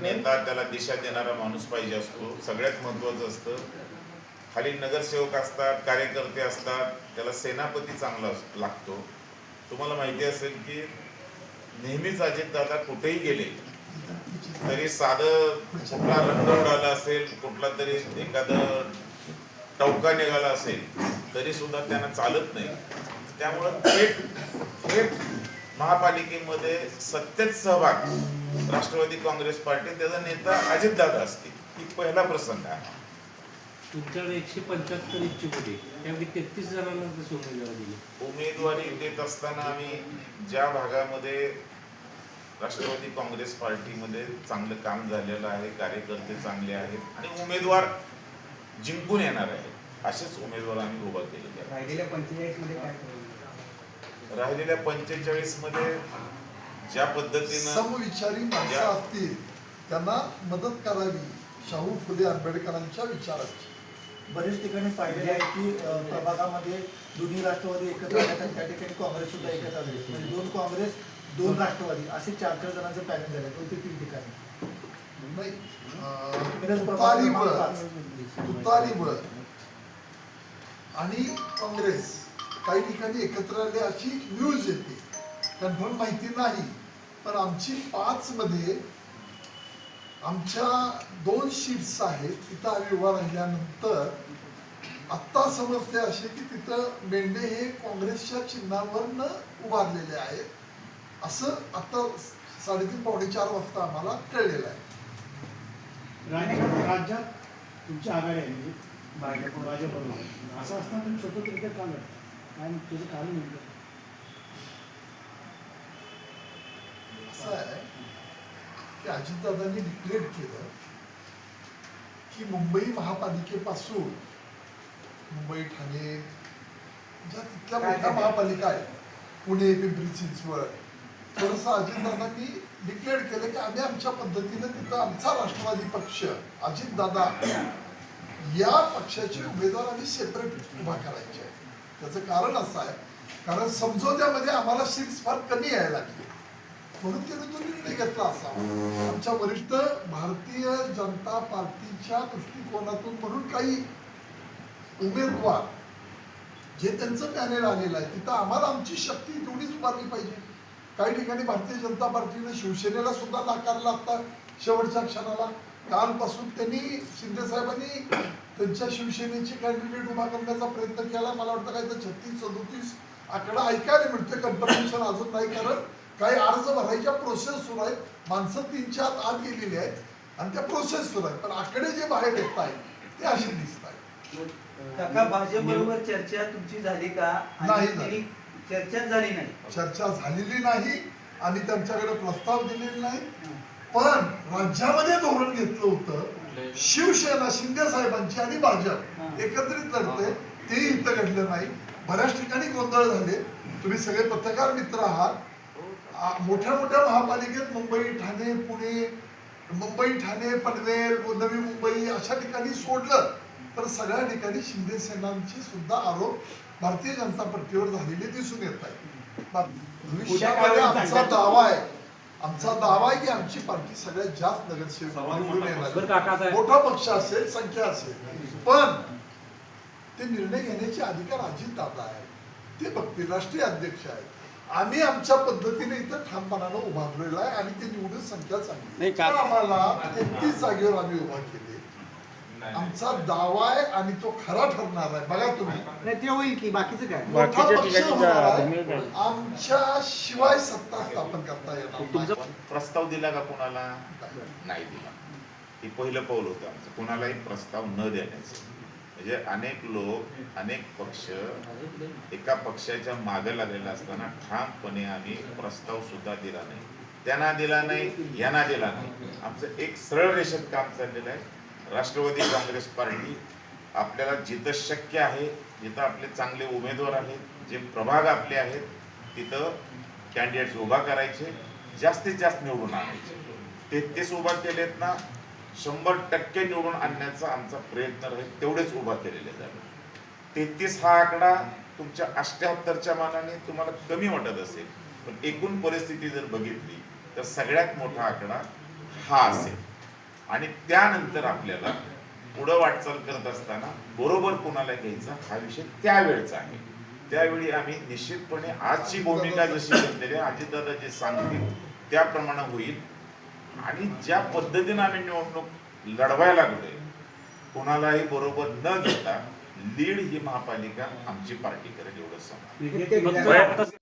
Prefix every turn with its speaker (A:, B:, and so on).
A: नेता त्याला दिशा देणारा माणूस पाहिजे असतो. सगळ्यात महत्त्वाचं असतं खाली नगरसेवक असतात कार्यकर्ते असतात त्याला सेनापती चांगला लागतो. तुम्हाला माहिती असेल की नेहमीच अजितदादा कुठेही गेले तरी साधं कुठला रंग उडाला असेल कुठला तरी एखादं टवका निघाला असेल तरी सुद्धा त्यांना चालत नाही. त्यामुळं थेट थेट महापालिकेमध्ये सत्तेत सहभाग राष्ट्रवादी काँग्रेस पार्टी त्याचा नेता अजितदादा असतील. ही पहिला प्रसंग आहे.
B: तुमच्याकडे एकशे पंच्याहत्तर इच्छुक होते. त्यापैकी तेहतीस जणांना कसे उमेदवार दिले.
A: उमेदवारी देत असताना आम्ही ज्या भागामध्ये राष्ट्रवादी काँग्रेस पार्टीमध्ये चांगलं काम झालेलं आहे कार्यकर्ते चांगले आहेत आणि उमेदवार जिंकून येणार आहे असेच उमेदवार आम्ही उभा केलेले आहेत.
C: राहिलेल्या
A: पंचेचाळीसमध्ये ज्या पद्धतीनं
D: समविचारी माणसं असतील त्यांना मदत करावी शाहू फुले आंबेडकरांच्या विचाराची.
E: बरेच ठिकाणी पाहिलेले आहे की प्रभागामध्ये दोन्ही राष्ट्रवादी एकत्र आले आणि त्या ठिकाणी काँग्रेस सुद्धा एकत्र आले म्हणजे दोन काँग्रेस दोन राष्ट्रवादी असे चार चार जणांचं पॅनल झाले दोन ते तीन ठिकाणी.
D: तुतारी बळ. आणि काँग्रेस. काही ठिकाणी एकत्र आले अशी न्यूज येते. कन्फर्म माहिती नाही. पण आमची पाच मध्ये आमच्या दोन शीट्स आहेत तिथं आम्ही उभा राहिल्यानंतर आत्ता समजते असे की तिथं मेंढे हे काँग्रेसच्या चिन्हावरनं उभारलेले आहेत. असं आता साडेतीन पावणे चार वाजता आम्हाला कळलेलं आहे.
F: राज्यात राज्यात तुमची आघाडी आहे म्हणजे भाजप असं असताना तुम्ही स्वतंत्ररित्या का काय तुझं कारण
D: असं आहे की अजितदादांनी डिक्लेअर केलं की मुंबई महापालिकेपासून मुंबई ठाणे ज्या तिथल्या मोठ्या? महापालिका आहेत पुणे पिंपरी चिंचवड थोडंसं अजितदादांनी डिक्लेअर केलं की आम्ही आमच्या पद्धतीनं तिथं आमचा राष्ट्रवादी पक्ष अजितदादा या पक्षाचे उमेदवार आम्ही सेपरेट उभा करायचे आहे त्याचं कारण असं आहे. कारण समझोत्यामध्ये आम्हाला सीट्स फार कमी यायला लागली. म्हणून त्याने तो निर्णय घेतला असावा आमच्या वरिष्ठ भारतीय जनता पार्टीच्या दृष्टिकोनातून म्हणून काही उमेदवार जे त्यांचं पॅनेल आलेलं आहे तिथं आम्हाला आमची शक्ती तेवढीच उभारली पाहिजे. काही ठिकाणी भारतीय जनता पार्टीने शिवसेनेला सुद्धा नाकारला आता शेवटच्या क्षणाला. कालपासून त्यांनी शिंदे साहेबांनी त्यांच्या शिवसेनेचे कॅन्डिडेट उभा करण्याचा प्रयत्न केला. मला वाटतं काय तर छत्तीस सदोतीस आकडा ऐकायला मिळतोय कन्फर्मेशन अजून नाही कारण काही अर्ज भरायच्या प्रोसेस सुरू आहेत. माणसं तीनच्या आत आत गेलेली आहेत आणि त्या प्रोसेस सुरू आहेत. पण आकडे जे बाहेर येत आहेत ते असे दिसत आहेत.
C: काका भाजप बरोबर चर्चा तुमची झाली का?
D: नाही
C: चर्चाच झाली नाही?
D: चर्चा झालेली नाही आणि त्यांच्याकडे प्रस्ताव दिलेले नाही. पण राज्यामध्ये धोरण घेतलं होतं. शिवसेना शिंदे साहेबांची आणि भाजप एकत्रित लढते ते इथं घडलं नाही. बऱ्याच ठिकाणी गोंधळ झाले. तुम्ही सगळे पत्रकार मित्र आहात. आ- मोठ्या मोठ्या महापालिकेत मुंबई ठाणे पुणे मुंबई ठाणे पनवेल नवी मुंबई अशा ठिकाणी सोडलं. तर सगळ्या ठिकाणी शिंदे सेनांची सुद्धा आरोप भारतीय जनता पार्टीवर झालेले दिसून येत आहे. भविष्यामध्ये आमचा दावा आहे. आमचा दावा आहे की आमची पार्टी सगळ्यात जास्त नगरसेवक निवडून येणार. मोठा पक्ष असेल संख्या असेल. पण ते निर्णय घेण्याचे अधिकार अजित दादा आहे ते बघतील राष्ट्रीय अध्यक्ष आहेत. आम्ही आमच्या पद्धतीने इथं ठामपणानं उभारलेला आहे आणि ते निवडून संख्या चांगली आम्हाला तेहतीस जागेवर आम्ही उभा केले. आमचा दावा आहे आणि तो खरा ठरणार आहे. बघा तुम्ही.
E: नाही ते होईल की बाकीचं काय?
D: मोठा पक्ष होणार आहे. आमच्या शिवाय सत्ता स्थापन करता येणार नाही.
A: प्रस्ताव दिला का कोणाला? नाही दिला. हे पहिलं पाऊल होतं आमचं. कोणालाही प्रस्ताव न देण्याचं. म्हणजे अनेक लोक अनेक पक्ष एका पक्षाच्या मागे लागलेला असताना ठामपणे आम्ही प्रस्ताव सुद्धा दिला नाही. त्यांना दिला नाही यांना दिला नाही. आमचं एक सरळ रेषेत काम चाललेलं आहे. राष्ट्रवादी काँग्रेस पार्टी आपल्याला जिथं शक्य आहे जिथं आपले चांगले उमेदवार आहेत जे प्रभाग आपले आहेत तिथं कॅन्डिडेट्स उभा करायचे जास्तीत जास्त निवडून आणायचे. तेहतीस उभा केलेत ना शंभर टक्के निवडून आणण्याचा आमचा प्रयत्न राहील तेवढेच उभा केलेले झाले तेहतीस हा आकडा तुमच्या अष्ट्याहत्तरच्या मानाने तुम्हाला कमी वाटत असेल. पण एकूण परिस्थिती जर बघितली तर सगळ्यात मोठा आकडा हा असेल. आणि त्यानंतर आपल्याला पुढं वाटचाल करत असताना बरोबर कोणाला घ्यायचा हा विषय त्यावेळचा आहे. त्यावेळी आम्ही निश्चितपणे आजची भूमिका जशी घेतलेली आहे अजितदादा जे सांगतील त्याप्रमाणे होईल. आणि ज्या पद्धतीने आम्ही निवडणूक लढवायला लागलोय कोणालाही बरोबर न घेता लीड ही महापालिका आमची पार्टी करेल एवढं सांग